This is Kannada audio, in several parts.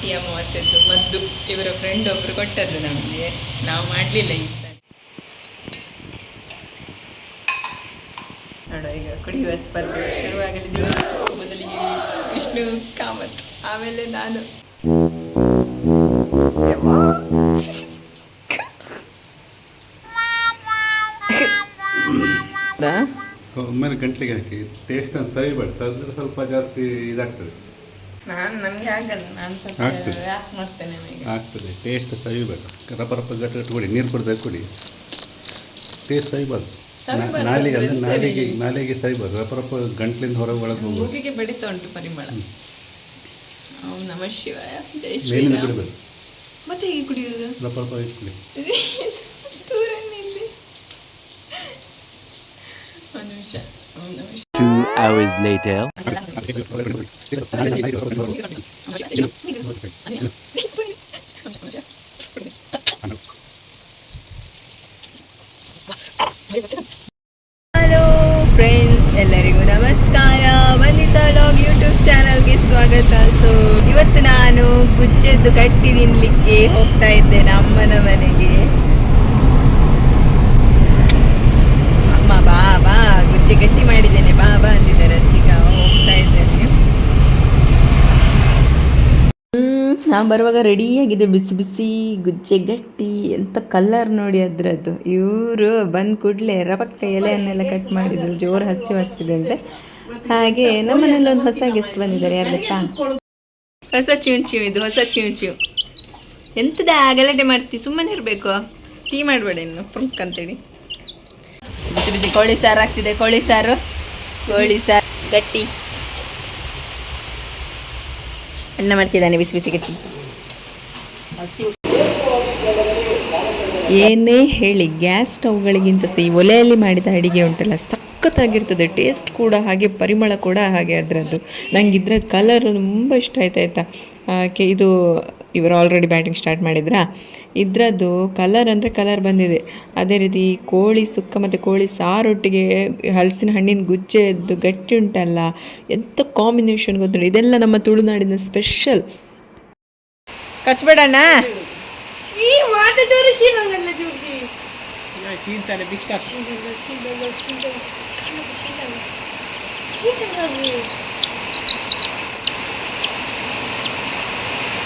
ಕಾರ್ತಿ ಅಮಾವಾಸ್ಯದ್ದು ಮದ್ದು ಇವರ ಫ್ರೆಂಡ್ ಒಬ್ರು ಕೊಟ್ಟದ್ದು ನಮಗೆ. ನಾವು ಮಾಡಲಿಲ್ಲ ಈ ಸಲ. ನೋಡ ಈಗ ಕುಡಿಯುವ ಸ್ಪರ್ಧೆ ಶುರುವಾಗಲಿದೆ ಮೊದಲಿಗೆ ವಿಷ್ಣು ಕಾಮತ್. ಆಮೇಲೆ ನಾನು. ಒಮ್ಮೆ ಗಂಟ್ಲಿಗೆ ಹಾಕಿ ಟೇಸ್ಟನ್ನು ಸರಿ ಸ್ವಲ್ಪ ಸ್ವಲ್ಪ ಜಾಸ್ತಿ ಇದಾಗ್ತದೆ. ನಾನು ನನಗೆ ಆಗಲ್ಲ ನಾನು ಸ್ವಲ್ಪ ಆಗ್ತದೆ. ಯಾಕೆ ಮಾಡ್ತೇನೆ ಈಗ ಆಗ್ತದೆ ಟೇಸ್ಟ್ ಸವಿಬೇಕು ರಪ ರಪ ಗಟ್ಟ ಕೊಡಿ ನೀರು ಕೊಡ್ತಾ ಕೊಡಿ. ಟೇಸ್ಟ್ ಸವಿಬಾರ್ದು ಸವಿಬಾರ್ದು ನಾಲಿಗೆ ಅಂದ್ರೆ ಅಂದ್ರೆ ನಾಲಿಗೆ? ನಾಲಿಗೆ ಸವಿಬಾರ್ದು ರಪ ರಪ ಗಂಟ್ಲಿಂದ ಹೊರಗೆ ಒಳಗೆ ಹೋಗ್ಬೋದು. ಮೂಗಿಗೆ ಬಡಿತಾ ಉಂಟು ಪರಿಮಳ. ಓಂ ನಮ ಶಿವಾಯ. ಜೈ ಮೇಲಿಂದ ಶ್ರೀರಾಮ್. ಬಿಡಬೇಕು. ಮತ್ತೆ ಹೇಗೆ ಕುಡಿಯೋದು ರಪ ರಪ ಇಟ್ಟು ಕುಡಿ. ದೂರ ನಿಲ್ಲಿ. ಒಂದು ನಿಮಿಷ ಒಂದು ನಿಮಿಷ. Two hours later. Hello friends ಎಲ್ಲರಿಗೂ ನಮಸ್ಕಾರ. ವಂದಿತಾ ಲಾಗ್ ಯೂಟ್ಯೂಬ್ ಚಾನಲ್ಗೆ ಸ್ವಾಗತ. ಸೊ ಇವತ್ತು ನಾನು ಗುಜ್ಜೆದ್ದು ಗಟ್ಟಿ ತಿನ್ಲಿಕ್ಕೆ ಹೋಗ್ತಾ ಇದ್ದೇನೆ ಅಮ್ಮನ ಮನೆಗೆ. ನಾನು ಬರುವಾಗ ರೆಡಿಯಾಗಿದೆ ಬಿಸಿ ಬಿಸಿ, ಗುಜ್ಜೆ ಗಟ್ಟಿ ಎಂಥ ಕಲ್ಲರ್ ನೋಡಿ ಅದರದ್ದು. ಇವರು ಬಂದ ಕೂಡಲೇ ರಪಕ್ಕ ಎಲೆಯನ್ನೆಲ್ಲ ಕಟ್ ಮಾಡಿದ್ರು, ಜೋರು ಹಸಿವಾಗ್ತಿದೆ ಅಂತೆ. ಹಾಗೆ ನಮ್ಮನೆಲ್ಲ ಒಂದು ಹೊಸ ಗೆಸ್ಟ್ ಬಂದಿದ್ದಾರೆ, ಯಾರು ಗೊತ್ತಾ? ಹೊಸ ಚಿವ್ ಇದು, ಹೊಸ ಚಿವ್ ಎಂತದ ಗಲಾಟೆ ಮಾಡ್ತಿ, ಸುಮ್ಮನೆ ಇರಬೇಕು. ಟೀ ಮಾಡಬೇಡ ಇನ್ನು, ಪ್ರಮುಖ ಅಂತೇಳಿ. ಬಿಸಿ ಬಿಸಿ ಕೋಳಿ ಸಾರು ಆಗ್ತಿದೆ, ಕೋಳಿ ಸಾರು ಕೋಳಿ ಸಾರು ಗಟ್ಟಿ. ಅಣ್ಣ ಮಾಡ್ತಿದ್ದಾನೆ, ಬಿಸಿ ಬಿಸಿ ಗಟ್ಟಿ ಏನೇ ಹೇಳಿ, ಗ್ಯಾಸ್ ಸ್ಟವ್ಗಳಿಗಿಂತ ಸಹ ಈ ಒಲೆಯಲ್ಲಿ ಮಾಡಿದ ಅಡುಗೆ ಉಂಟಲ್ಲ, ಸಖತ್ತಾಗಿರ್ತದೆ ಟೇಸ್ಟ್ ಕೂಡ ಹಾಗೆ, ಪರಿಮಳ ಕೂಡ ಹಾಗೆ ಅದರದ್ದು. ನನಗಿದ್ರದ್ದು ಕಲರ್ ತುಂಬ ಇಷ್ಟ ಆಯ್ತು ಆಯ್ತಾ ಇದು ಇವರು ಆಲ್ರೆಡಿ ಬ್ಯಾಟಿಂಗ್ ಸ್ಟಾರ್ಟ್ ಮಾಡಿದ್ರಾ? ಇದರದ್ದು ಕಲರ್ ಅಂದರೆ ಕಲರ್ ಬಂದಿದೆ. ಅದೇ ರೀತಿ ಕೋಳಿ ಸುಕ್ಕ ಮತ್ತು ಕೋಳಿ ಸಾರೊಟ್ಟಿಗೆ ಹಲಸಿನ ಹಣ್ಣಿನ ಗುಜ್ಜೆದ್ದು ಗಟ್ಟಿ ಉಂಟಲ್ಲ ಎಂಥ ಕಾಂಬಿನೇಷನ್ ಗೊತ್ತುಂಟು? ಇದೆಲ್ಲ ನಮ್ಮ ತುಳುನಾಡಿನ ಸ್ಪೆಷಲ್ ಕಚ್ಬೇಡಣ್ಣ.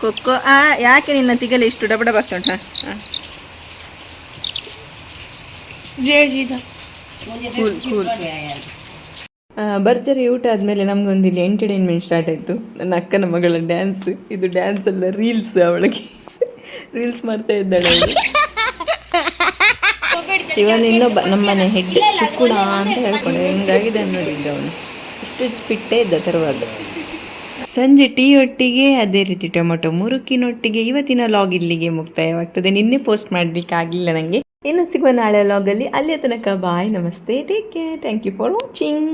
ಕೊಕ್ಕೋ ಆ ಯಾಕೆ ನಿನ್ನ ತಿಗಲಿ ಇಷ್ಟು ಡಬಡ ಡಬ ಆಗ್ತಾ ಉಂಟಾ? ಕೂಲ್ ಕೂಲ್ ಭರ್ಜರಿ ಊಟ ಆದಮೇಲೆ ನಮಗೊಂದು ಇಲ್ಲಿ ಎಂಟರ್ಟೈನ್ಮೆಂಟ್ ಸ್ಟಾರ್ಟ್ ಆಯಿತು. ನನ್ನ ಅಕ್ಕನ ಮಗಳ ಡ್ಯಾನ್ಸ್ ಇದು ಡ್ಯಾನ್ಸ್ ಅಲ್ಲ ರೀಲ್ಸ್ ಅವಳಿಗೆ. ರೀಲ್ಸ್ ಮಾಡ್ತಾ ಇದ್ದಾಳೆ ಅವಳು. ಇವನು ಇನ್ನೊಬ್ಬ ನಮ್ಮನೆ ಹೆಡ್ ಚಿಕ್ಕುಡ ಅಂತ ಹೇಳ್ಕೊಂಡು ಹೆಂಗಾಗಿದೆ ನೋಡಿದ್ದ ಅವನು. ಇಷ್ಟು ಪಿಟ್ಟೆ ಇದ್ದ ತರುವಾಗ. ಸಂಜೆ ಟೀ ಒಟ್ಟಿಗೆ, ಅದೇ ರೀತಿ ಟೊಮೊಟೊ ಮುರುಕಿನೊಟ್ಟಿಗೆ ಇವತ್ತಿನ ಲಾಗ್ ಇಲ್ಲಿಗೆ ಮುಕ್ತಾಯವಾಗ್ತದೆ. ನಿನ್ನೆ ಪೋಸ್ಟ್ ಮಾಡ್ಲಿಕ್ಕೆ ಆಗಲಿಲ್ಲ ನನಗೆ ಇನ್ನು ಸಿಗುವ ನಾಳೆ ಲಾಗಲ್ಲಿ ಅಲ್ಲಿಯ ತನಕ ಬಾಯ್, ನಮಸ್ತೆ take care thank you for watching